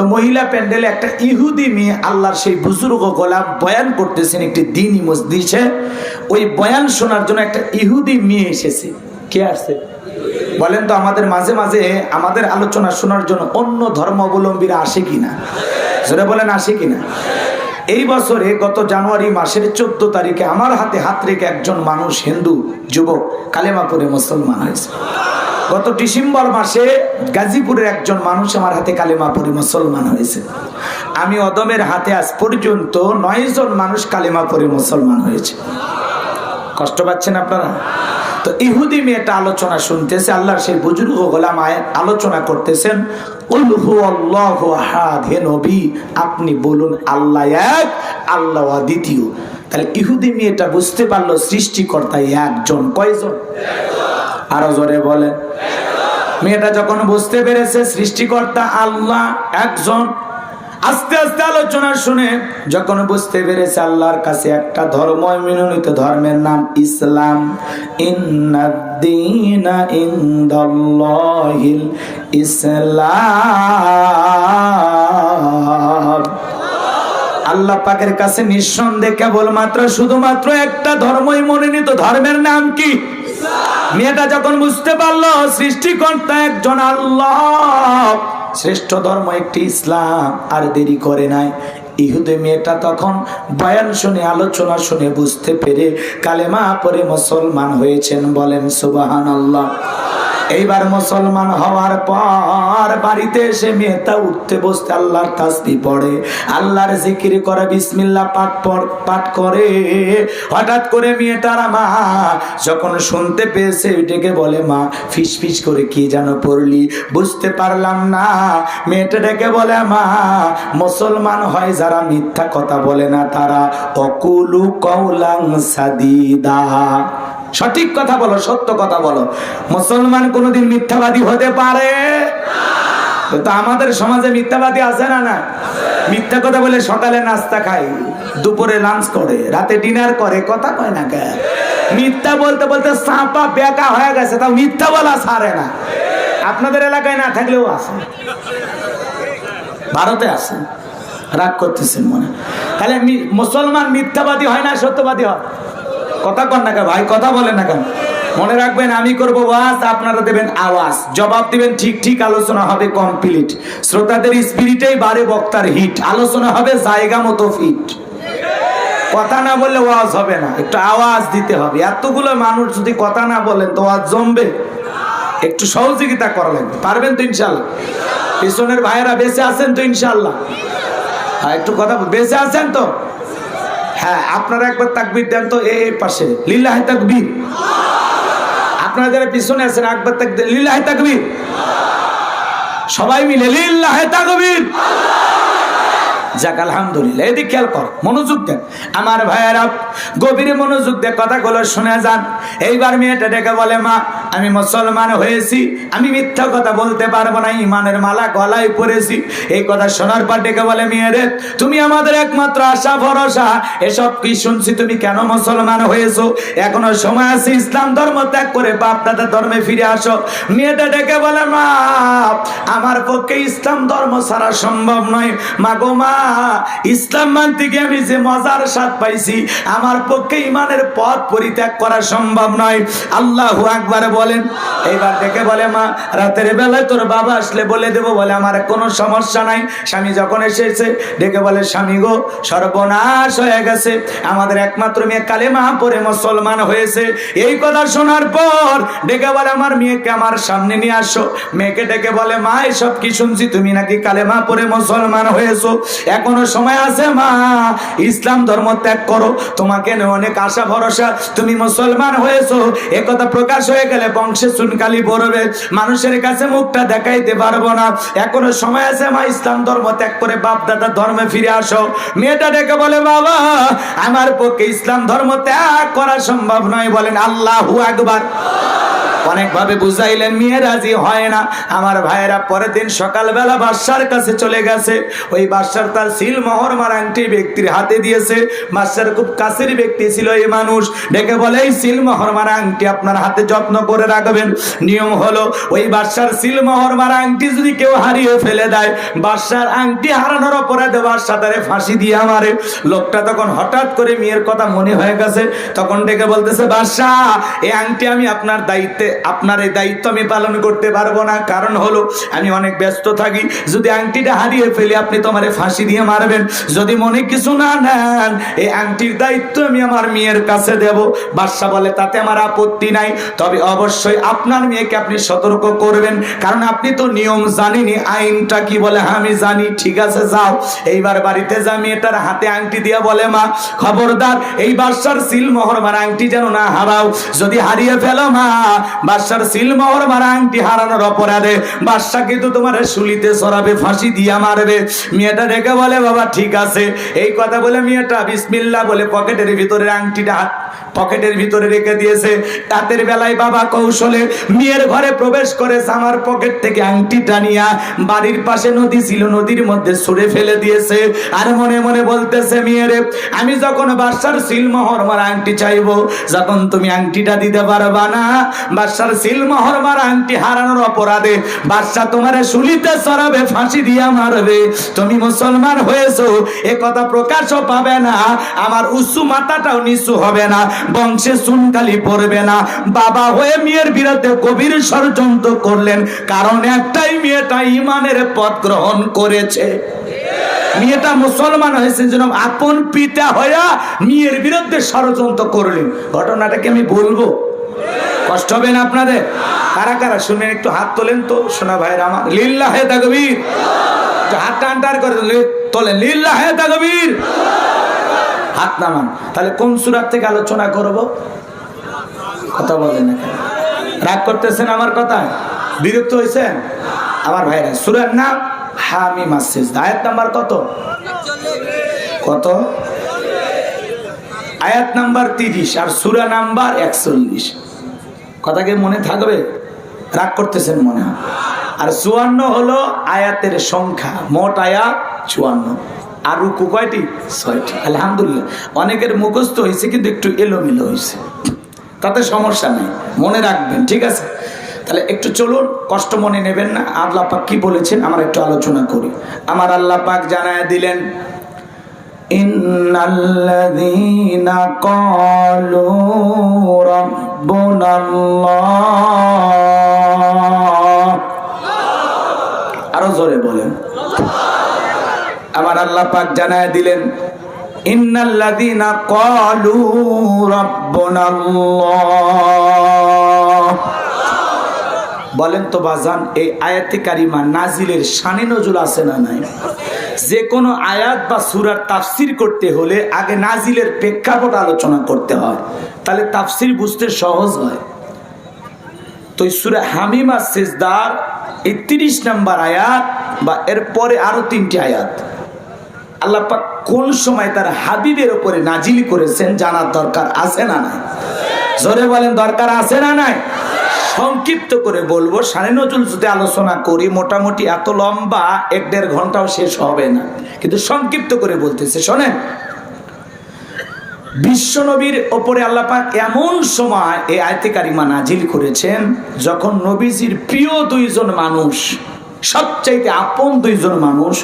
তো মহিলা প্যান্ডেলে একটা ইহুদি মেয়ে আল্লাহর সেই বুজুর্গ গোলাম বয়ান করতেছেন একটি দিনই মসজিদে ওই বয়ান শোনার জন্য একটা ইহুদি মেয়ে এসেছে। কে আসছে? বলেন তো আমাদের মাঝে মাঝে আমাদের আলোচনা শোনার জন্য অন্য ধর্মাবলম্বীরা আসে কিনা? জোরে বলেন, আসে কিনা? এই বছরে গত জানুয়ারি মাসের চোদ্দ তারিখে আমার হাতে হাত রেখে একজন মানুষ হিন্দু, যুবক কালেমা কালেমাপুরে মুসলমান হয়েছে। গত ডিসেম্বর মাসে গাজীপুরের একজন মানুষ আমার হাতে কালেমা পড়ে মুসলমান হয়েছে। আমি অদমের হাতে আজ পর্যন্ত নয় জন মানুষ কালেমা পড়ে মুসলমান হয়েছে। কষ্ট পাচ্ছেন আপনারা? তো ইহুদি মেয়েটা আলোচনা শুনতেছে, আল্লাহর সেই বুজুর্গ গোলাম আলোচনা করতেছেন আপনি বলুন আল্লাহ এক, আল্লাহ দ্বিতীয় তাহলে ইহুদি মেয়েটা বুঝতে পারল সৃষ্টিকর্তা একজন। কয়জন? আরও জোরে বলে। মেয়েটা যখন বুঝতে পেরেছে সৃষ্টিকর্তা আল্লাহ একজন, আস্তে আস্তে আলোচনা শুনে যখন বুঝতে পেরেছে আল্লাহর কাছে একটা ধর্ম মিনোনিত ধর্মের নাম ইসলাম ইসলাম। আল্লাহ পাকের কাছে নিঃসন্দেহে কেবলমাত্র শুধুমাত্র একটা ধর্মই মনোনীত ধর্মের নাম কি? মেয়েটা যখন বুঝতে পারল, সৃষ্টিকর্তা একজন আল্লাহ। শ্রেষ্ঠ ধর্ম একটি ইসলাম, আর দেরি করে নাই। ইহুদে মেয়েটা তখন বয়ান শুনে, আলোচনা শুনে বুঝতে পেরে কালেমা পরে মুসলমান হয়েছেন বলেন সুবাহান আল্লাহ এইবার মুসলমান হওয়ার পর বাড়িতে এসে মেয়েটা উঠতে বসতে আল্লাহর তাসবি পড়ে, আল্লাহর জিকির করে, বিসমিল্লাহ পাঠ পাঠ করে। হঠাৎ করে মেয়েটার মা যখন শুনতে পেয়েছে, ওইটাকে বলে, মা ফিস ফিস করে কি যেন পড়লি? বুঝতে পারলাম না। মেয়েটা ডেকে বলে, মা, মুসলমান হয় যারা মিথ্যা কথা বলে না, তারা অকুলু কৌলাং সাদিদা। সঠিক কথা বলো, সত্য কথা বলো। মুসলমান কোনোদিন মিথ্যাবাদী হতে পারে? তো আমাদের সমাজে মিথ্যাবাদী আছে না না মিথ্যা কথা বলে সকালে নাস্তা খায়, দুপুরে লাঞ্চ করে, রাতে ডিনার করে, কথা কয় না কে মিথ্যা বলতে বলতে সাপা বেকা হয়ে গেছে, তাও মিথ্যা বলা ছাড়ে না। আপনাদের এলাকায় না থাকলেও আছে। ভারতে আছে। রাগ করতেছেন মনে। তাহলে মুসলমান মিথ্যাবাদী হয় না সত্যবাদী হয়? কথা কন না কেন ভাই, কথা বলেন না কেন? মনে রাখবেন আমি করব ওয়াজ, আপনারা দেবেন আওয়াজ। জবাব দিবেন, ঠিক ঠিক আলোচনা হবে কমপ্লিট শ্রোতাদের স্পিরিটেই বাড়ে বক্তার হিট আলোচনা হবে জায়গা মতো ফিট কথা না বললে ওয়াজ হবে না। একটু আওয়াজ দিতে হবে। এতগুলো মানুষ যদি কথা না বলেন, তো ওয়াজ জমবে। একটু সহযোগিতা করা লাগবে। পারবেন তো ইনশাল্লাহ? পিছনের ভাইয়েরা বেঁচে আছেন তো ইনশাল্লাহ? হ্যাঁ একটু কথা বেঁচে আছেন তো? হ্যাঁ আপনারা একবার তাকবির দেন তো এই পাশে। লিল্লাহ তাকবির। আপনারা যারা পিছনে আছেন, একবার তাকবির লিল্লাহ তাকবির। সবাই মিলে লিল্লাহ তাকবির। যাক, আলহামদুলিল্লাহ, এদিক খেয়াল কর, মনোযোগ দেন আমার ভাইয়েরা গভীরে মনোযোগ দিয়ে কথাগুলো শুনে যান। এইবার মেয়েটা ডেকে বলে, মা, আমি মুসলমান হয়েছি, আমি মিথ্যা কথা বলতে পারব না ইমানের মালা গলায় পরেছি। এই কথা শোনার পর ডেকে বলে, মেয়েরে, তুমি আমাদের একমাত্র আশা, ভরসা, এসব কি শুনছি, তুমি কেন মুসলমান হয়েছো? এখনও সময় আছে, ইসলাম ধর্ম ত্যাগ করে বাপ দাদা ধর্মে ফিরে আসো। মেয়েটা ডেকে বলে, মা, আমার পক্ষে ইসলাম ধর্ম ছাড়া সম্ভব নয়। মা গো, মা ইসলাম মানতে গিয়ে আমি যে মজার স্বাদ পাইছি, আমার পক্ষে ইমানের পথ পরিত্যাগ করা সম্ভব নয়। আল্লাহ আকবার বলেন, এইবার ডেকে বলে মা, রাতের বেলায় তোর বাবা আসলে বলে দেবো, বলে আমার কোনো সমস্যা নাই। স্বামী যখন এসেছে ডেকে বলে, স্বামী গো, সর্বনাশ হয়ে গেছে। আমাদের একমাত্র মেয়ে কালেমা পরে মুসলমান হয়েছে। এই কথা শোনার পর ডেকে বলে, আমার মেয়েকে আমার সামনে নিয়ে আসো। মেয়েকে ডেকে বলে, মা, এসব কি শুনছি? তুমি নাকি কালেমা পরে মুসলমান হয়েছো? এখনও সময় আছে, মা। ইসলাম ধর্ম ত্যাগ করো। তোমাকে অনেক আশা, ভরসা। তুমি মুসলমান হয়েছো। এ কথা প্রকাশ হয়ে গেলে বংশে চুনকালি পড়বে। মানুষের কাছে মুখটা দেখাইতে পারব না। এখনও সময় আছে, মা, ইসলাম ধর্ম ত্যাগ করে বাপ দাদা ধর্মে ফিরে আসো। মেয়েটা ডেকে বলে, বাবা, আমার পক্ষে ইসলাম ধর্ম ত্যাগ করা সম্ভব নয়। বলেন, আল্লাহু আকবার। অনেকভাবে বুঝাইলেন, মেয়ে রাজি হয় না। আমার ভাইয়েরা পরের দিন সকালবেলা বাদশার কাছে চলে গেছে। ওই বাদশার তার সিল মোহর মার আংটি ব্যক্তির হাতে দিয়েছে। বাদশার খুব কাছের ব্যক্তি ছিল এই মানুষ। ডেকে বলে, এই সিল মোহর মারা আংটি আপনার হাতে যত্ন করে রাখবেন। নিয়ম হলো, ওই বাদশার সিল মোহর মারা আংটি যদি কেউ হারিয়ে ফেলে দেয়, বাদশার আংটি হারানোর অপরাধে বাদশা তারে ফাঁসি দিয়ে আমারে লোকটা তখন হঠাৎ করে মেয়ের কথা মনে হয়ে গেছে। তখন ডেকে বলতেছে, বাদশাহ, এই আংটি আমি আপনার দায়িত্বে আপনার এই দায়িত্ব আমি পালন করতে পারব না। কারণ হলো আমি অনেক ব্যস্ত থাকি। যদি আংটিটা হারিয়ে ফেলি আপনি তোমারে ফাঁসি দিয়ে মারবেন। যদি মনে কিছু না নেন এই আংটির দায়িত্ব আমি আমার মেয়ের কাছে দেব। বাদশা বলে তাতে আমার আপত্তি নাই। তবে অবশ্যই আপনার মেয়েকে আপনি সতর্ক করবেন। কারণ আপনি তো নিয়ম জানেনি আইনটা কি বলে? হ্যাঁ, আমি জানি ঠিক আছে যাও। এইবার বাড়িতে যা মেয়েটার হাতে আংটি দিয়ে বলে মা খবরদার এই বাদশার সিল মোহর মারা আংটি যেন না হারাও। যদি হারিয়ে ফেলো মা বাদশার সিল মোহর মারা আংটি হারানোর অপরাধে। বাদশা কিন্তু তোমার শুলিতে সরাবে, ফাঁসি দিয়া মারবে। মেয়েটা ডেকে বলে, বাবা, ঠিক আছে। এই কথা বলে মেয়েটা বিসমিল্লা বলে পকেটের ভিতরে আংটিটা হাত পকেটের ভিতরে রেখে দিয়েছে। রাতের বেলায় বাবা কৌশলে মেয়ের ঘরে প্রবেশ করে আমার পকেট থেকে আংটি টানিয়া বাড়ির পাশে নদী ছিল, নদীর মধ্যে ছুড়ে ফেলে দিয়েছে। আর মনে মনে বলতেছে, মেয়েরে, আমি যখন বাদশার সিলমোহর মার আংটি চাইব, যখন তুমি আংটিটা দিতে পারবা না বাদশার সিলমোহর মার আংটি হারানোর অপরাধে বাদশা তোমারে শুলিতে সরাবে, ফাঁসি দিয়া মারবে। তুমি মুসলমান হয়েছো, এ কথা প্রকাশও পাবে না, আমার উঁচু মাথাটাও নিচু হবে না, বংশে সুনকালি পড়বে না। বাবা হয়ে মেয়ের বিরুদ্ধে কবির ষড়যন্ত্র করলেন, কারণ একটাই মেয়েটা ইমানের পথ গ্রহণ করেছে। মেয়েটা মুসলমান হয়েছে, যেন আপন পিতা হইয়া মেয়ের বিরুদ্ধে ষড়যন্ত্র করলেন। ঘটনাটাকে আমি বলব। কষ্ট হবে না আপনাদের? কারা কারা? শুনেন, একটু হাত তোলেন তো শোনা ভাইয়ের আমার। লিল্লা হে তাকবীর হাত টান করে তোলে- তোলেন লিল্লা হে তাকবীর। হাত নামান। তাহলে কোন সুরাত থেকে আলোচনা করব? কথা বলেন না? রাগ করতেছেন আমার কথা বিরক্ত হয়েছেন? আমার ভাইরা, সুরার নাম হামি মাসিস আয়াত নাম্বার কত? কত? আয়াত নাম্বার তিরিশ আর সুরা নাম্বার একচল্লিশ। কথাকে মনে থাকবে? রাগ করতেছেন মনে হয়। আর চুয়ান্ন হলো আয়াতের সংখ্যা, মোট আয়াত চুয়ান্ন। আর রুকু কয়টি? ছয়টি। আলহামদুলিল্লাহ। অনেকের মুখস্থ হয়েছে, কিন্তু একটু এলোমেলো হয়েছে। তাতে সমস্যা নেই। মনে রাখবেন, ঠিক আছে? তাহলে একটু চলুন, কষ্ট মনে নেবেন না। আল্লাহ পাক কি বলেছেন? আমরা একটু আলোচনা করি। আমার আল্লাহ পাক জানায় দিলেন, ইন্নাল্লাযীনা ক্বালু ربنا الله আরো জোরে বলেন আমার আল্লাহ পাক জানায় দিলেন ইন্নাল্লাযীনা ক্বালু রাব্বুনাল্লাহ বলেন তো বাজান, এই আয়াতে কারিমা নাজিলের শানে নজুল আছে না নাই? যে কোনো আয়াত বা সুরার তাফসির করতে হলে আগে নাজিলের প্রেক্ষাপট আলোচনা করতে হয়। তাহলে তাফসির বুঝতে সহজ হয়। তো সুরা হামিমা সেজদার এই তিরিশ নাম্বার আয়াত বা এরপরে আরও তিনটি আয়াত। আল্লাহ পাক কোন সময় তার হাবিবের ওপরে নাজিল করেছেন জানার দরকার আছে না নাই? জোরে বলেন, দরকার আছে না নাই? সংক্ষিপ্ত করে বলব, সাড়ে নজুল যদি আলোচনা করি, মোটামুটি এত লম্বা এক দেড় ঘন্টাও শেষ হবে না। কিন্তু সংক্ষিপ্ত করে বলতেছে, শোনেন। বিশ্বনবীর ওপরে আল্লাপাক এমন সময় এই আয়তে কারিমা নাজিল করেছেন, যখন নবীজির প্রিয় দুইজন মানুষ, সবচাইতে আপন দুইজন মানুষ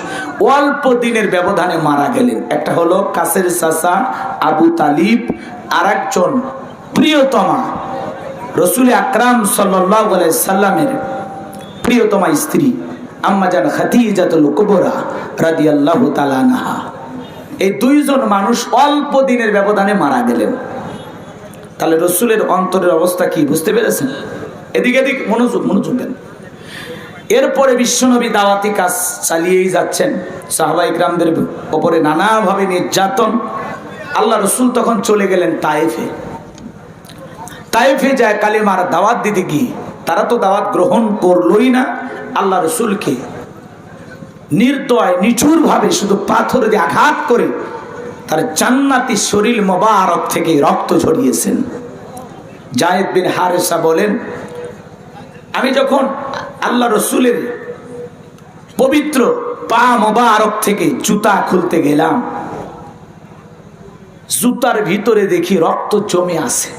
অল্প দিনের ব্যবধানে মারা গেলেন। একটা হলো কাসের চাচা আবু তালিব আর একজন প্রিয়তমা। রসুল আকরাম সাল্লামের প্রিয়তমা স্ত্রী আম্মাজান খাতিজাতুল কুবরা রাদিয়াল্লাহু তাআলা আনহা। এই দুইজন মানুষ অল্প দিনের ব্যবধানে মারা গেলেন। তাহলে রসুলের অন্তরের অবস্থা কি বুঝতে পেরেছেন? এদিকে এদিক মনোযোগ মনোযোগ দেন। এরপরে বিশ্বনবী দাওয়াতি কাজ চালিয়েই যাচ্ছেন। সাহবাই গ্রামদের ওপরে নানাভাবে নির্যাতন। আল্লাহ রসুল তখন চলে গেলেন তাইফে তাইফে যায় কালিমার দাওয়াত দিতে গিয়ে, তারা তো দাওয়াত গ্রহণ করলই না, আল্লাহ রসুলকে নির্দয় নিঠুর ভাবে শুধু পাথর দিয়ে আঘাত করে তার জান্নাতি শরীর মোবারক থেকে রক্ত ঝরিয়েছেন। জায়েদ বিন হারেসা বলেন, আমি যখন আল্লাহ রসুলের পবিত্র পা মোবারক থেকে জুতা খুলতে গেলাম, জুতার ভিতরে দেখি রক্ত জমে আছে।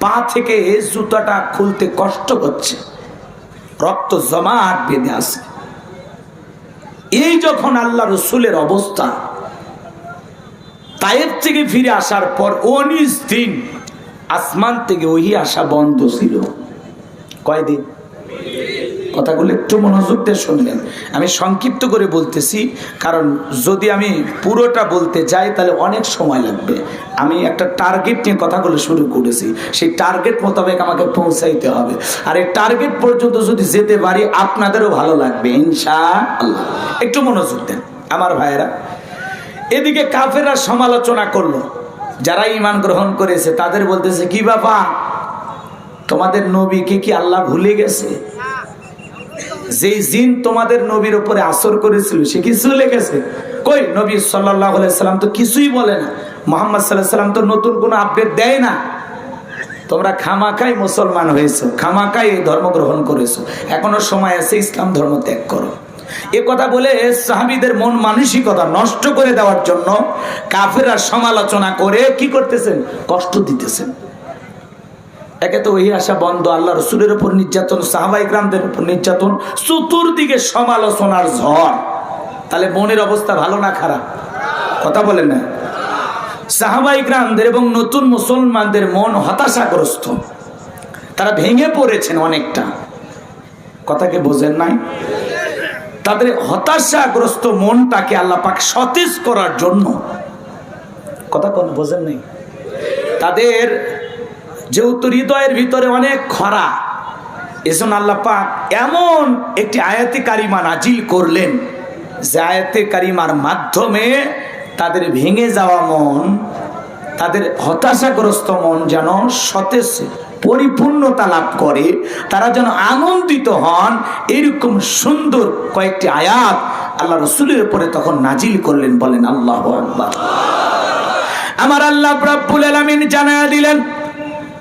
পা থেকে জুতাটা খুলতে কষ্ট হচ্ছে। রক্ত জমাট বেঁধে আছে। এই যখন আল্লাহ রসুলের অবস্থা তাইব থেকে ফিরে আসার পর উনিশ দিন আসমান থেকে ওই আসা বন্ধ ছিল। কয়দিন? কথাগুলো একটু মনোযোগ দিয়ে শুনলেন আমি সংক্ষিপ্ত করে বলতেছি, কারণ যদি আমি পুরোটা বলতে যাই, তাহলে অনেক সময় লাগবে। আমি একটা টার্গেট নিয়ে কথাগুলো শুরু করেছি। সেই টার্গেট মোতাবেক আমাকে পৌঁছাইতে হবে। আর এই টার্গেট পর্যন্ত যদি যেতে পারি, আপনাদেরও ভালো লাগবে ইনশা আল্লাহ একটু মনোযোগ দেন, আমার ভাইয়েরা। এদিকে কাফেররা সমালোচনা করল। যারা ইমান গ্রহণ করেছে, তাদের বলতেছে, কি বাবা, তোমাদের নবীকে কি আল্লাহ ভুলে গেছে? যে জিন তোমাদের নবীর উপরে আসর করেছিল, সে কি চলে গেছে কই? নবী সাল্লাহ সাল্লাম তো কিছুই বলে না। মোহাম্মদ সাল্লাহ সাল্লাম তো নতুন কোনো আপডেট দেয় না। তোমরা খামাকাই মুসলমান হয়েছো খামাকাই এই ধর্ম গ্রহণ করেছ। এখনও সময় আছে ইসলাম ধর্ম ত্যাগ করো। এ কথা বলে সাহাবিদের মন মানসিকতা নষ্ট করে দেওয়ার জন্য কাফেরা সমালোচনা করে কি করতেছেন? কষ্ট দিতেছেন। একে তো ওই আশা বন্ধ, আল্লাহ রসুলের উপর নির্যাতন সাহাবাই গ্রামদের উপর নির্যাতন, চতুর্দিকে সমালোচনার ঝড়। তাহলে মনের অবস্থা ভালো না খারাপ? কথা বলেন না। সাহাবাই গ্রামদের এবং নতুন মুসলমানদের মন হতাশাগ্রস্ত। তারা ভেঙে পড়েছেন অনেকটা। কথাকে বোঝেন নাই? তাদের হতাশাগ্রস্ত মনটাকে আল্লাহ পাক সতেজ করার জন্য। কথা কোন বোঝেন নাই? তাদের যেহেতু হৃদয়ের ভিতরে অনেক খরা, এজন্য আল্লাহ পাক এমন একটি আয়াতে কারিমা নাজিল করলেন। যে আয়াতে কারিমার মাধ্যমে তাদের ভেঙে যাওয়া মন, তাদের হতাশাগ্রস্ত মন যেন সতেজ, পরিপূর্ণতা লাভ করে, তারা যেন আনন্দিত হন, এরকম সুন্দর কয়েকটি আয়াত আল্লাহ রসুলের উপরে তখন নাজিল করলেন বলেন আল্লাহ আমার আল্লাহ রাব্বুল আলামিন জানায়া দিলেন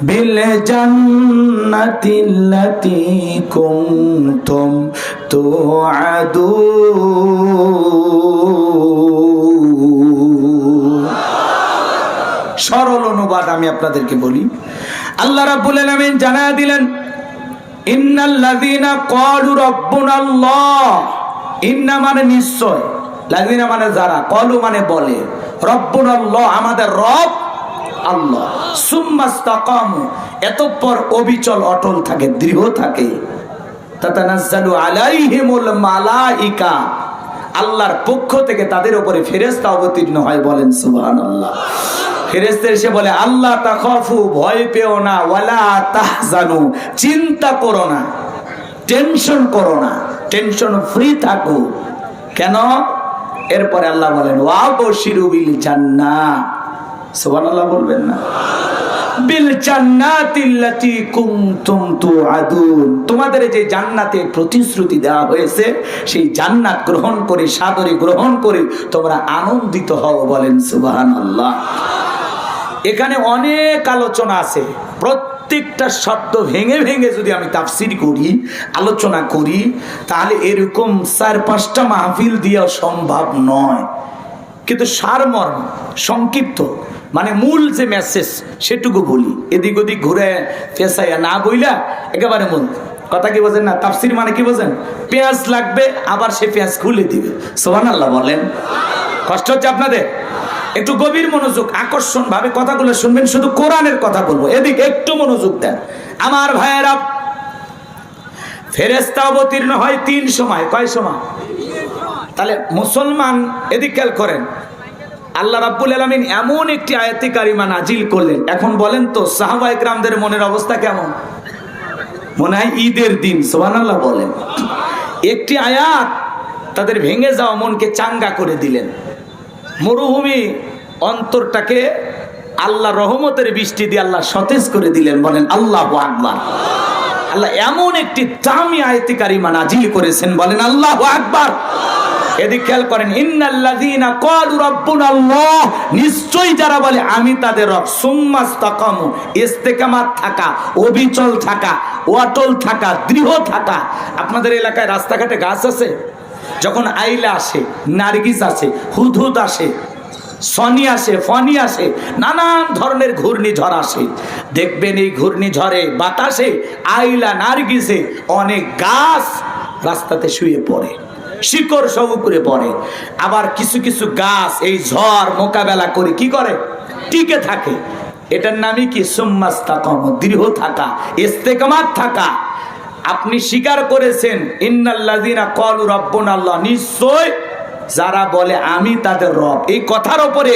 بالجنة التي كنتم توعدون সরল অনুবাদ আমি আপনাদেরকে বলি আল্লাহ রাব্বুল আলামিন জানায়া দিলেন ইন্নাল্লাযীনা ক্বালু রাব্বুনাল্লাহ ইন্না মানে নিশ্চয় লাযীনা মানে যারা ক্বালু মানে বলে রব্বুনাল্লাহ আমাদের রব আল্লাহ এতঃপর অবিচল, অটল থাকে, দৃঢ় থাকে। মালাইকা, আল্লাহর পক্ষ থেকে তাদের উপরে ফেরেশতা অবতীর্ণ হয় বলেন, সুবহানাল্লাহ। ফেরেশতা এসে বলে, আল্লাহ তাখাফু, ভয় পেও না, ওয়ালা তাহজানু, চিন্তা করো না, টেনশন করো না, টেনশন ফ্রি থাকো। কেন? এরপরে আল্লাহ বলেন, ওয়াবশিরু বিল জান্নাহ। সুবহানাল্লাহ বলবেন না। তোমাদের যে জান্নাতে প্রতিশ্রুতি দেওয়া হয়েছে, সেই জান্নাত গ্রহণ করে সাদরে গ্রহণ করে তোমরা আনন্দিত হও বলেন সুবহানাল্লাহ। এখানে অনেক আলোচনা আছে। প্রত্যেকটা শব্দ ভেঙে ভেঙে যদি আমি তাফসির করি, আলোচনা করি, তাহলে এরকম চার পাঁচটা মাহফিল দেওয়া সম্ভব নয়। কিন্তু সারমর্ম, সংক্ষিপ্ত। মানে মূল যে মেসেজ সেটুকু বলি এদিক ওদিক ঘুরে পেঁচাইয়া না বইলা একেবারে মূল কথা কি বোঝেন না? তাফসির মানে কি বোঝেন? পেঁয়াজ লাগবে, আবার সে পেঁয়াজ খুলে দিবে। সোহান আল্লাহ বলেন। কষ্ট হচ্ছে আপনাদের? একটু গভীর মনোযোগ, আকর্ষণ ভাবে কথাগুলো শুনবেন, শুধু কোরআনের কথা বলব। এদিকে একটু মনোযোগ দেন। আমার ভাইয়েরা ফেরেস্তা অবতীর্ণ হয় তিন সময়। কয় সময়? তাহলে মুসলমান এদিক খেয়াল করেন। আল্লাহ রাব্বুল আলমিন এমন একটি আয়াতি কারিমা নাজিল করলেন। এখন বলেন তো, সাহাবা ইকরামদের মনের অবস্থা কেমন? মনে হয় ঈদের দিন সোহান আল্লাহ বলেন। একটি আয়াত তাদের ভেঙে যাওয়া মনকে চাঙ্গা করে দিলেন। মরুভূমি অন্তরটাকে আল্লাহ রহমতের বৃষ্টি দিয়ে আল্লাহ সতেজ করে দিলেন, বলেন আল্লাহ আকবার। আল্লাহ এমন একটি দামি আয়তি কারিমা নাজিল করেছেন, বলেন আল্লাহ আকবার। এদিক খেয়াল করেন, ইন্নাল্লাযীনা ক্বালু রাব্বুনাল্লাহ নিশ্চয়ই যারা বলে, আমি তাদের রব সুম্মাস্তাকামু ইস্তেকামাত থাকা অবিচল থাকা অটল থাকা দৃঢ় থাকা আপনাদের এলাকায় রাস্তাঘাটে গাছ আছে? যখন আইলা আসে, নার্গিস আসে, হুদহুদ আসে, সনি আসে ফনি আসে, নানান ধরনের ঘূর্ণিঝড় আসে। দেখবেন এই ঘূর্ণিঝড়ে, বাতাসে, আইলা নার্গিসে অনেক গাছ রাস্তাতে শুয়ে পড়ে। শিকড় সব উপরে পড়ে। আবার কিছু কিছু গাছ, এই ঝড় মোকাবেলা করে কি করে? টিকে থাকে। এটার নামই কি? সুম্মাস্তাকম, দৃঢ় থাকা ইস্তেকামাত থাকা। আপনি স্বীকার করেছেন, ইন্নাল্লাযীনা ক্বালু রাব্বুনাল্লাহ, নিশ্চয় যারা বলে, আমি তাদের রব। এই কথার ওপরে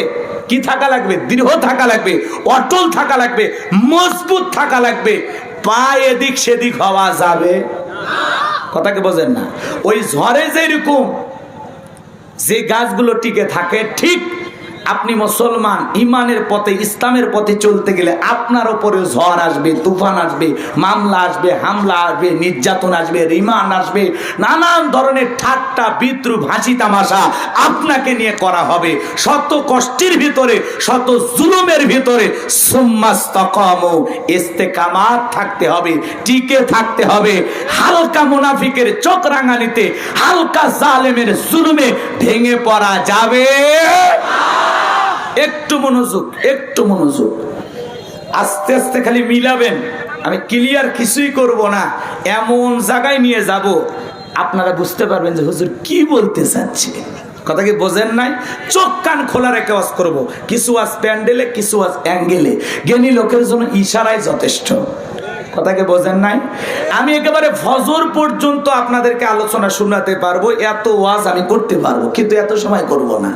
কি থাকা লাগবে? দৃঢ় থাকা লাগবে, অটল থাকা লাগবে, মজবুত থাকা লাগবে। পা এদিক সেদিক হওয়া যাবে কথাকে বোঝেন না। ওই ঝড়ে যেরকম যে গাছগুলো টিকে থাকে ঠিক আপনি মুসলমান ইমানের পথে, ইসলামের পথে চলতে গেলে আপনার ওপরে ঝড় আসবে, তুফান আসবে, মামলা আসবে, হামলা আসবে, নির্যাতন আসবে, রিমান্ড আসবে, নানান ধরনের ঠাট্টা, বিদ্রুপ, হাসি তামাশা আপনাকে নিয়ে করা হবে। শত কষ্টের ভিতরে, শত জুলুমের ভিতরে সুম্মাস্তকম ইস্তেকামাত থাকতে হবে, টিকে থাকতে হবে। হালকা মুনাফিকের চোখ রাঙানিতে হালকা জালেমের জুলুমে ভেঙে পড়া যাবে। একটু মনোযোগ একটু মনোযোগ। আস্তে আস্তে খালি মিলাবেন। আমি ক্লিয়ার কিছুই করব না। এমন জায়গায় নিয়ে যাব, আপনারা বুঝতে পারবেন যে হুজুর কি বলতে চাচ্ছে। কথা কি বোঝেন নাই? চোখ কান খোলা রেখে ওয়াজ করব। কিছু আজ প্যান্ডেলে, কিছু আজ অ্যাঙ্গেলে। জ্ঞানী লোকের জন্য ইশারাই যথেষ্ট। কথাকে বোঝেন নাই? আমি একেবারে ফজর পর্যন্ত আপনাদেরকে আলোচনা শোনাতে পারব, এত ওয়াজ আমি করতে পারব, কিন্তু এত সময় করব না।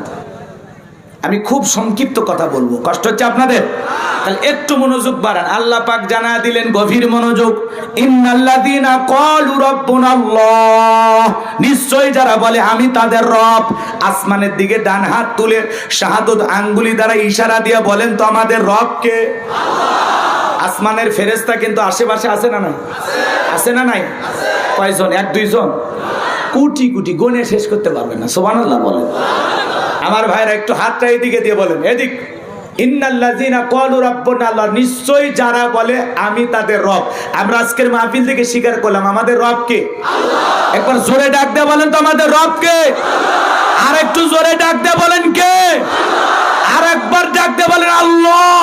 আমি খুব সংক্ষিপ্ত কথা বলব। কষ্ট হচ্ছে আপনাদের? তাহলে একটু মনোযোগ বাড়ান। আল্লাহ পাক জানা দিলেন গভীর মনোযোগ। নিশ্চয় যারা বলে, আমি তাদের রব। আসমানের দিকে ডান হাত তুলে শাহাদত আঙ্গুলি দ্বারা ইশারা দিয়ে বলেন, তো আমাদের রব কে? আসমানের ফেরেশতা কিন্তু আশেপাশে আছে না নাই? আছে না নাই? কয়জন? এক, দুইজন? কোটি কোটি। গনে শেষ করতে পারবেন না। সুবহানাল্লাহ বলেন। আমার ভাইরা একটু হাতটা এদিকে দিয়ে বলেন এদিক। নিশ্চয়ই যারা বলে আমি তাদের রব। আমরা আজকের মাহফিল থেকে স্বীকার করলাম আমাদের রব কে? একবার জোরে ডাক দিয়ে বলেন তো আমাদের কে? আর একটু জোরে ডাক দিয়ে বলেন কে? আর একবার ডাক দিয়ে বলেন আল্লাহ।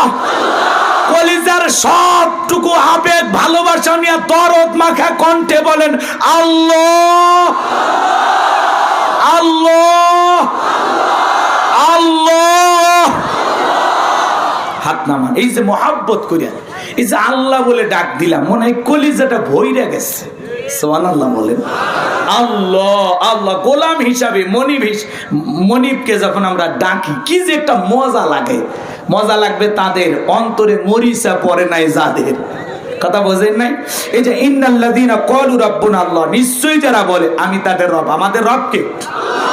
কলিজার সবটুকু আবেগ ভালোবাসা নিয়ে দরদ মাখা কণ্ঠে বলেন আল্লাহ। আল্লাহ। হাত এই যে মহাব্বত করিয়া, এই যে আল্লাহ বলে ডাক দিলাম, মনে হয় কলিজাটা গেছে। কি যে একটা মজা লাগে। মজা লাগবে তাদের অন্তরে নাই যাদের। কথা নাই? এই যে আল্লাহ। নিশ্চয়ই যারা বলে, আমি তাদের রব। আমাদের রবকে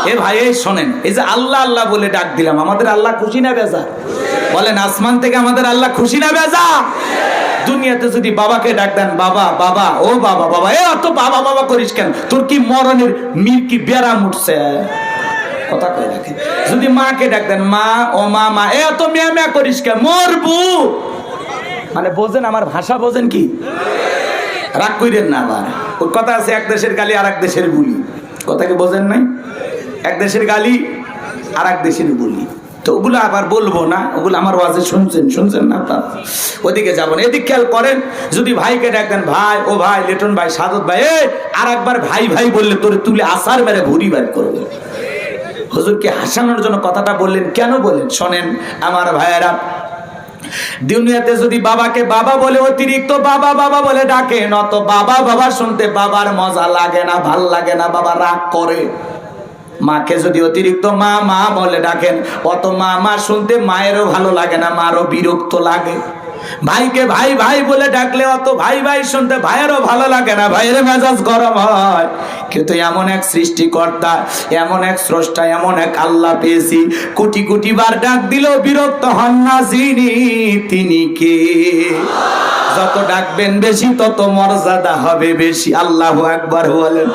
এ ভাই, এই শোনেন, এই যে আল্লাহ আল্লাহ বলে ডাক দিলাম, আমাদের আল্লাহ খুশি না বেজা বলেন, আসমান থেকে আমাদের আল্লাহ খুশি না বেজা দুনিয়াতে যদি বাবাকে ডাক দেন, বাবা বাবা, ও বাবা বাবা, এ অত বাবা বাবা করিস কেন? তোর কি মরণের মির কি বেড়া উঠছে কথা কই রাখে যদি মাকে ডাক দেন, মা, ও মা মা, এ অত মিয়া মিয়া করিস কেন? মরবু। মানে বোঝেন, আমার ভাষা বোঝেন কি? রাগ কইরেন না আবার। ওর কথা আছে, এক দেশের গালি আর এক দেশের বুলি। কথা কি বোঝেন নাই? এক দেশের গালি আর এক দেশের বুলি। তো ওগুলো আবার বলব না, ওগুলো আমার ওয়াজে শুনছেন শুনছেন না আপনার ওদিকে যাব না। এদিক খেয়াল করেন, যদি ভাইকে ডাকেন ভাই, ও ভাই, লেটন ভাই, সাদত ভাই আর একবার ভাই ভাই বললে তোরে তুলে আসার মেরে ভুরি বার করবে। হুজুরকে হাসানোর জন্য কথাটা বললেন, কেন বলেন শোনেন, আমার ভাইয়েরা, দুনিয়াতে যদি বাবাকে বাবা বলে, অতিরিক্ত বাবা বাবা বলে ডাকে নত বাবা বাবা শুনতে বাবার মজা লাগে না, ভালো লাগে না, বাবা রাগ করে। মাকে যদি অতিরিক্ত মা মা বলে ডাকেন, অত মা মা শুনতে মায়েরও ভালো লাগে না, মারও বিরক্ত লাগে। ভাইকে ভাই ভাই বলে ডাকলে অত ভাই ভাই শুনতে ভাইয়েরও ভালো লাগে না, ভাইয়ের মেজাজ গরম হয়। কিন্তু এমন এক সৃষ্টিকর্তা, এমন এক স্রষ্টা, এমন এক আল্লাহ পেয়েছি। কোটি কোটি বার ডাক দিলেও বিরক্ত হন না যিনি, তিনি কে? যত ডাকবেন বেশি, তত মর্যাদা হবে বেশি, আল্লাহ একবার বলেন।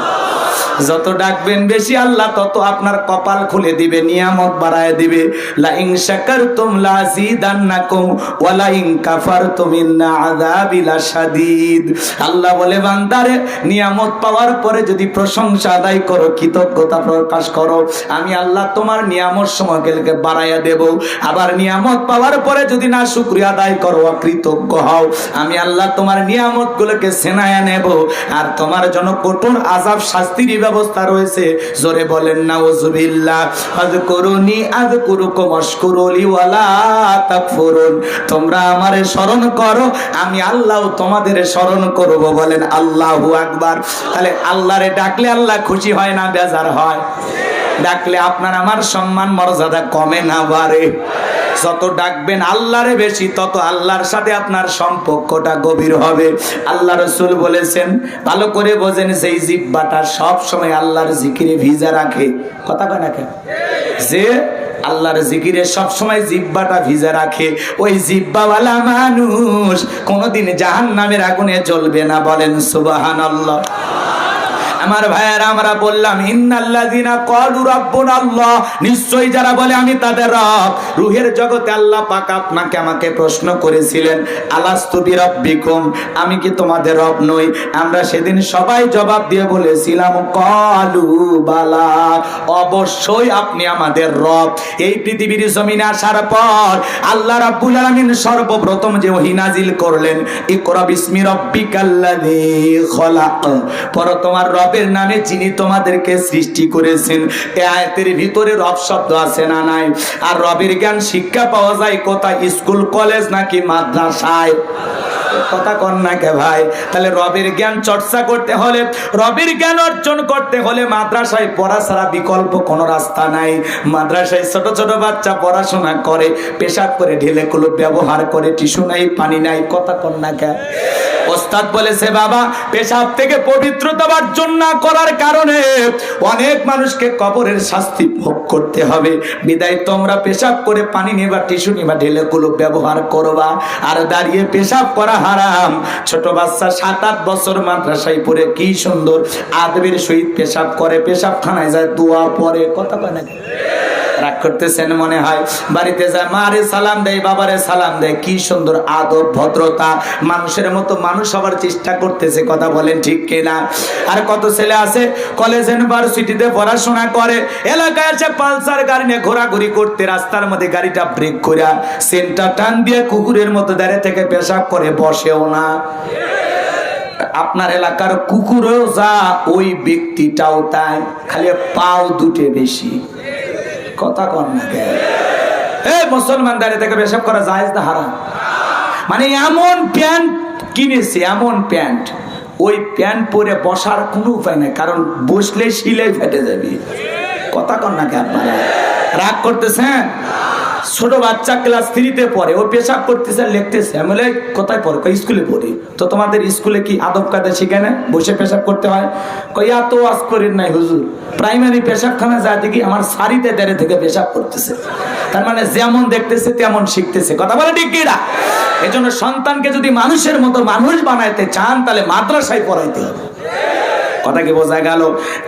যত ডাকবেন বেশি, আল্লাহ তত আপনার কপাল খুলে দিবে, নিয়ামত বাড়ায় দিবে। লা ইন শাকারতুম লা জিদান্নাকুম ওয়া লা ইন আযাবি আল্লাহ বলে, বান্দারে, নিয়ামত পাওয়ার পরে যদি প্রশংসা আদায় করো, কৃতজ্ঞতা প্রকাশ করো, আমি আল্লাহ তোমার নিয়ামত সময়কে বাড়াইয়া দেব। আবার নিয়ামত পাওয়ার পরে যদি না আদায় করো, অকৃতজ্ঞ হও। আমি আল্লাহ তোমার নেব। আর তোমার জন্য কঠোর আজাব শাস্তির ব্যবস্থা রয়েছে। জোরে বলেন না ওজুবিল্লাহ তোমরা আমারে স্মরণ করো, আমি আল্লাহ তোমাদের স্মরণ করব বলেন আল্লাহ আকবার। তাহলে আল্লাহরে ডাকলে আল্লাহ খুশি হয় না, বেজার হয়? ডাকলে আপনার আমার সম্মান মর্যাদা কমে না বাড়ে যত ডাকবেন আল্লাহরে বেশি, তত আল্লাহর সাথে আপনার সম্পর্কটা গভীর হবে। আল্লাহ রসুল বলেছেন, ভালো করে বোঝেন সেই জিব্বাটা সব সময় আল্লাহর জিকিরে ভিজা রাখে। কথা কয় না কেন? যে আল্লাহর জিকিরে সবসময় জিব্বাটা ভিজা রাখে। ওই জিব্বাওয়ালা মানুষ কোনোদিন জাহান নামের আগুনে জ্বলবে না, বলেন সুবাহান আল্লাহ আমার ভাইয়ের, আমরা বললাম, ইন্নাল্লাযিনা ক্বালু রাব্বুনা আল্লাহ। নিশ্চয়ই যারা বলে, আমি তাদের রব। রুহের জগতে আল্লাহ পাক আপনাকে আমাকে প্রশ্ন করেছিলেন, আলাস্তু বিরাব্বিকুম? আমি কি তোমাদের রব নই? আমরা সেদিন সবাই জবাব দিয়ে বলেছিলাম, ক্বালু বালা। অবশ্যই আপনি আমাদের রব। এই পৃথিবীর জমিনে আসার পর আল্লাহ রাব্বুল আলামিন সর্বপ্রথম যে ওহী নাজিল করলেন, ইকরা বিসমি রাব্বিকাল্লাযী খলাক। পর তোমার রবের নামে যিনি তোমাদেরকে সৃষ্টি করেছেন, এ আয়াতের ভিতরে রব শব্দ আছে না নাই? আর রবের জ্ঞান শিক্ষা পাওয়া যায় কোথায়? স্কুল, কলেজ নাকি মাদ্রাসায়? কথা কন না কে ভাই? তাহলে রবের জ্ঞান চর্চা করতে হলে, রবের জ্ঞান অর্জন করতে হলে মাদ্রাসায় পড়া ছাড়া বিকল্প কোনো রাস্তা নাই। মাদ্রাসায় ছোট ছোট বাচ্চা পড়াশোনা করে, পেশাব করে ঢেলে কুলো ব্যবহার করে, টিস্যু নাই, পানি নাই, কথা কন না কে? ওস্তাদ বলেছে, বাবা, পেশাব থেকে পবিত্রতা অর্জন না করার কারণে অনেক মানুষকে কবরের শাস্তি ভোগ করতে হবে। বিদায় তোমরা পেশাব করে পানি নেবা, টিস্যু ঢেলে কুলো ব্যবহার করবা। আর দাঁড়িয়ে পেশাব করা হারাম। ছোট বাচ্চা সাত আট বছর মাদ্রাসায় পড়ে, কি সুন্দর। আদবের সহিত পেশাব করে, পেশাব খানায় যায়, দোয়া পরে। কথা কয় নাকি রাগ করতেছেন মনে হয়। বাড়িতে যায় মা মারে সালাম দেয়, বাবারে সালাম দেয়, কি সুন্দর আদব, ভদ্রতা। মানুষের মতো মানুষ হবার চেষ্টা করতেছে, কথা বলেন ঠিক কিনা? আর কত ছেলে আছে? কলেজ, ইউনিভার্সিটিতে পড়াশোনা করে। এলাকায় আছে পালসার গাড়ি নিয়ে ঘোরাঘুরি করতে, রাস্তার মধ্যে গাড়িটা ব্রেক করে সেন্টার টান দিয়ে কুকুরের মতো দাঁড়িয়ে থেকে পেশাব করে, বসেও না। আপনার এলাকার কুকুরও যা, ওই ব্যক্তিটাও তাই। খালি পাও দুটে বেশি। কথা কন না কে? এ, মুসলমান দাঁড়িয়ে থেকে পেশাব করা যায় না হারাম? মানে এমন প্যান্ট কিনেছে, এমন প্যান্ট, ওই প্যান্ট পরে বসার কোনো উপায় নেই, কারণ বসলে শিলে ফেটে যাবে। কথা কন না কে আপনারা? রাগ করতেছেন? ছোট বাচ্চা ক্লাস থ্রিতে পড়ে, ও পেশাব করতেছে, লিখতেছে। আমি কোথায় পড়ে? কই স্কুলে পড়ি। তো তোমাদের স্কুলে কি আদব কায়দা শিখে বসে পেশাব করতে হয়। কই এত ওয়াজ করেন নাই হুজুর। প্রাইমারি পেশাবখানা যা দেখি আমার শাড়িতে দেড়ে থেকে পেশাব করতেছে। তার মানে যেমন দেখতেছে, তেমন শিখতেছে। কথা বলে ঠিক কিনা? এজন্য সন্তানকে যদি মানুষের মতো মানুষ বানাইতে চান, তাহলে মাদ্রাসায় পড়াইতে হবে। কথা কি বোঝা গেল,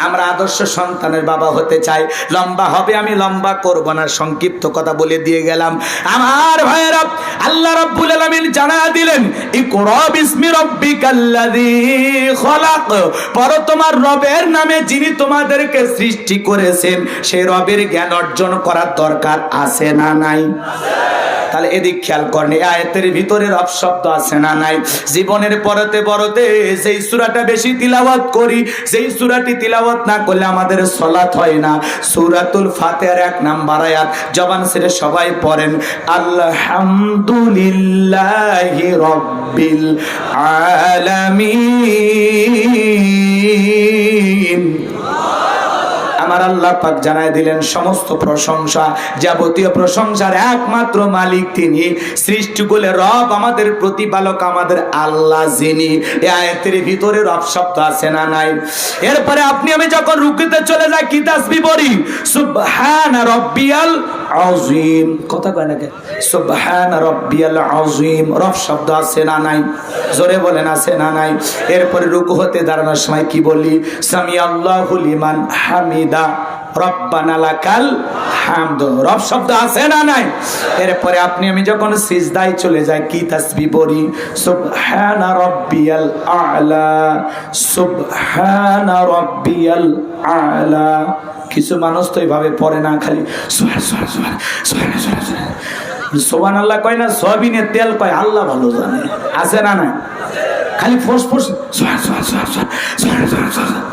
আমরা আদর্শ সন্তানের বাবা হতে চাই। লম্বা হবে আমি, লম্বা করব না। সংক্ষিপ্ত কথা বলে দিয়ে গেলাম। আমার ভাইয়েরা, আল্লাহ রাব্বুল আলামিন জানা দিলেন, ইকরা বিসমি রাব্বিকাল্লাযী খলাক। পর তোমার রবের নামে যিনি তোমাদেরকে সৃষ্টি করেছেন, সেই রবের জ্ঞান অর্জন করার দরকার আছে না নাই? তাহলে এদিক খেয়াল করেন, এই আয়াতের ভিতরে রব শব্দ আছে না নাই? জীবনের পরতে পরতে যেই সুরাটা বেশি তিলাওয়াত করি যেই সুরাটি তিলাওয়াত না করলে আমাদের সলাত হয় না। সুরাতুল ফাতেহার এক নাম্বার আয়াত, জবান সেরে সবাই পড়েন, আলহামদুলিল্লাহি রব্বিল আলামিন। আমার আল্লাহ পাক জানায় দিলেন সমস্ত প্রশংসা, যাবতীয় প্রশংসার একমাত্র মালিক তিনি। সৃষ্টিকুলে রব আমাদের প্রতিপালক, আমাদের আল্লাহ যিনি। এ আয়াতের ভিতরে রব শব্দ আছে না নাই? এরপরে আপনি আমি যখন রুকুতে চলে যাই, কি তাসবিহ পড়ি? সুবহান রাব্বিয়াল আযীম। কথা কয় নাকি সুবহান রব্বিয়াল আজিম রব শব্দ আছে না নাই? জোরে বলেন, আছে না নাই? এরপরে রুকু হতে দাঁড়ানোর সময় কি বলি? সামি আল্লাহু লিমান হামিদা। রব্বানা লাকাল হামদ। রব শব্দ আছে না নাই? এরপরে আপনি, আমি যখন সিজদায় চলে যাই, কি তাসবিহ পড়ি? সুবহানা রাব্বিয়াল আ'লা, সুবহানা রাব্বিয়াল আ'লা। কিছু মানুষ তো এইভাবে পড়ে না, খালি সুবহান সুবহান সুবহান সুবহান সুবহান সুবহান। সোবান আল্লাহ কয় না, সয়াবিনের তেল কয়, আল্লাহ ভালো জানে। আছে না না খালি সোহান, সোহান।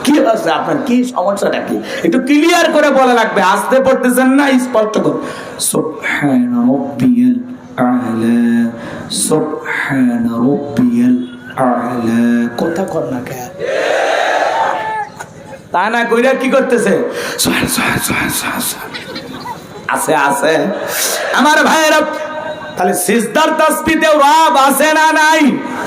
কি আছে আপনার? কি সমস্যাটা কি একটু ক্লিয়ার করে বলা লাগবে আসতে পড়তেছেন না স্পষ্ট করে। সুবহান আ'লা সুবহান আ'লা। কথা কর না কে? তা না কইরা কি করতেছে। আছে আছে। আমার ভাইয়েরা তাহলে সিজদার তাসবিতে রব আছে না নাই?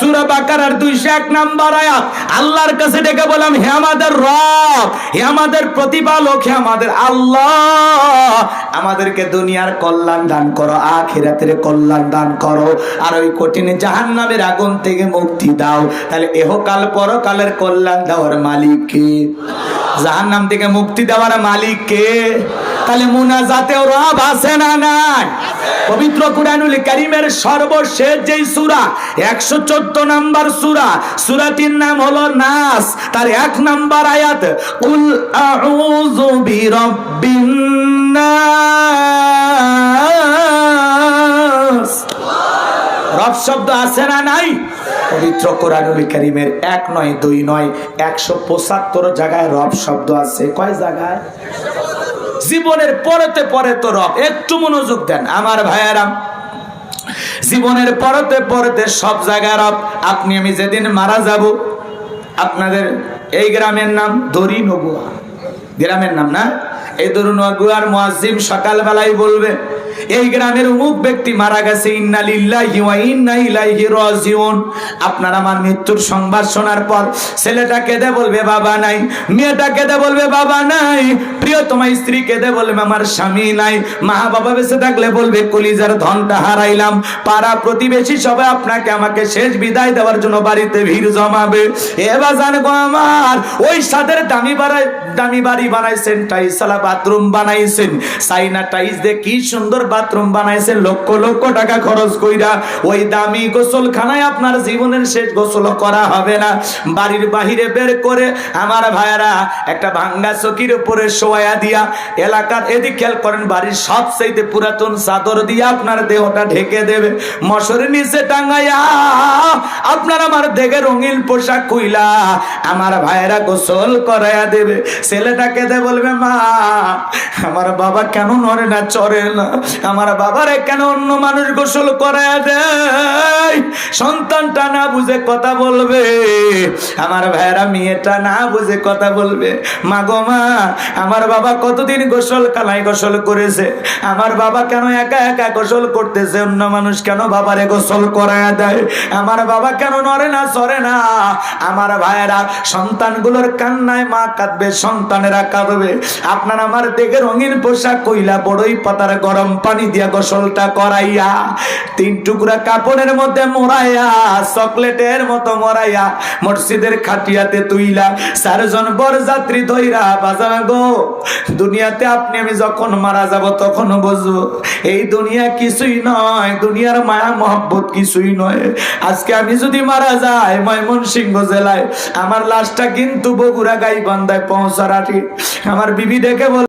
সূরা বাকারার 201 নাম্বার আয়াত। আল্লাহর কাছে ডেকে বললাম, হে আমাদের রব, হে আমাদের প্রতিপালক, হে আমাদের আল্লাহ, আমাদেরকে দুনিয়ার কল্যাণ দান করো, আখিরাতের কল্যাণ দান করো, আর ওই কঠিন জাহান্নামের আগুন থেকে মুক্তি দাও। তাহলে এহকাল পরকালের কল্যাণ দেওয়ার মালিক কে? জাহান্নাম থেকে মুক্তি দেওয়ার মালিক কে? তাহলে মুনাজাতেও রব আছে না নাই? পবিত্র কুরআনুল কারীমের সর্বশেষ যেই সূরা 114 নাম্বার সূরা, সূরাটির নাম হলো নাস। তার এক নাম্বার আয়াত, কুল আউযু বিরাব্বিন নাস। রব শব্দ আছে না নাই? পবিত্র কোরআনুল কারীমের এক নয়, দুই নয়, একশো পঁচাত্তর জায়গায় রব শব্দ আছে। কয় জায়গায়? জীবনের পরেতে পরে তো রব, একটু মনোযোগ দেন। আমার ভাইয়েরা, জীবনের পরেতে পরেতে সব জায়গায় রব। আপনি, আমি যেদিন মারা যাব, আপনাদের এই গ্রামের নাম দরি নগুয়া। গ্রামের নাম না? এই দরুন নগুয়ার মহাজিম সকালবেলায় বলবে এই গ্রামের অমুক ব্যক্তি মারা গেছে আপনার আমার মৃত্যুর সংবাদ শোনার পর ছেলেটা কেঁদে বলবে, বাবা নাই। মেয়েটা কেঁদে বলবে, বাবা নাই। প্রিয় তোমার স্ত্রী কেঁদে বলবে, আমার স্বামী নাই। মা বাবা বেঁচে থাকলে বলবে, কলিজার ধনটা হারাইলাম। পাড়া প্রতিবেশী সবাই আপনাকে আমাকে শেষ বিদায় দেওয়ার জন্য বাড়িতে ভিড় জমাবে। এবার জানব আমার, ওই সাদের দামি বাড়ায় দামি বাড়ি বানাইছেন টাইসালা বাথরুম বানাইছেন। সাইনা টাইস দিয়ে কি সুন্দর বাথরুম বানাইছেন লক্ষ লক্ষ টাকা খরচ কইরা, ওই দামি গোসলখানায় আপনার জীবনের শেষ গোসল করা হবে না। বাড়ির বাহিরে বের করে আমার ভাইয়ারা একটা ভাঙ্গা চকির উপরে শোয়া দিয়া, এলাকার এদিক খেয়াল করেন, বাড়ির সব চাইতে পুরাতন চাদর দিয়ে আপনার দেহটা ঢেকে দেবে। মশারি নিচে টাঙ্গাইয়া আপনার আমার দেখে রঙিন পোশাক কইলা আমার ভাইয়েরা গোসল করাইয়া দেবে। ছেলেটাকে দে বলবে, মা, আমার বাবা কেন নড়ে না, চড়ে না? আমার বাবারে কেন অন্য মানুষ গোসল করাইয়া দেয়? সন্তানটা না বুঝে কথা বলবে। আমার ভাইয়েরা, মেয়েটা না বুঝে কথা বলবে। মা গো মা, আমার বাবা কতদিন গোসল কালাই গোসল করেছে? আমার বাবা কেন একা একা গোসল করতেছে? অন্য মানুষ কেন বাবারে গোসল করায় দেয়? আমার বাবা কেন নড়ে না, সরে না? আমার ভাইয়েরা, সন্তানগুলোর কান্নায় মা কাঁদবে, সন্তানেরা কাঁদবে। আপনার আমার দেখে রঙিন পোশাক কইলা বড়ই পাতার গরম পানি দিয়া গোসলটা করাইয়া, তিন টুকরা কাপড়ের মধ্যে মোড়াইয়া, চকলেটের মতো মরাইয়া মসজিদের খাটিয়াতে তুইলা, চারজন বর যাত্রী ধইরা বাজার গো, দুনিয়াতে আপনি আমি যখন মারা যাব তখন বুঝব, এই দুনিয়া কিছুই নয়, দুনিয়ার মায়া মহব্বত কিছুই নয়। আজকে আমি যদি মারা যাই, ময়মনসিংহ জেলায়, আমার লাশটা কিন্তু বগুড়া গাইবান্ধায় পৌঁছার আমার বিবি দেখে বল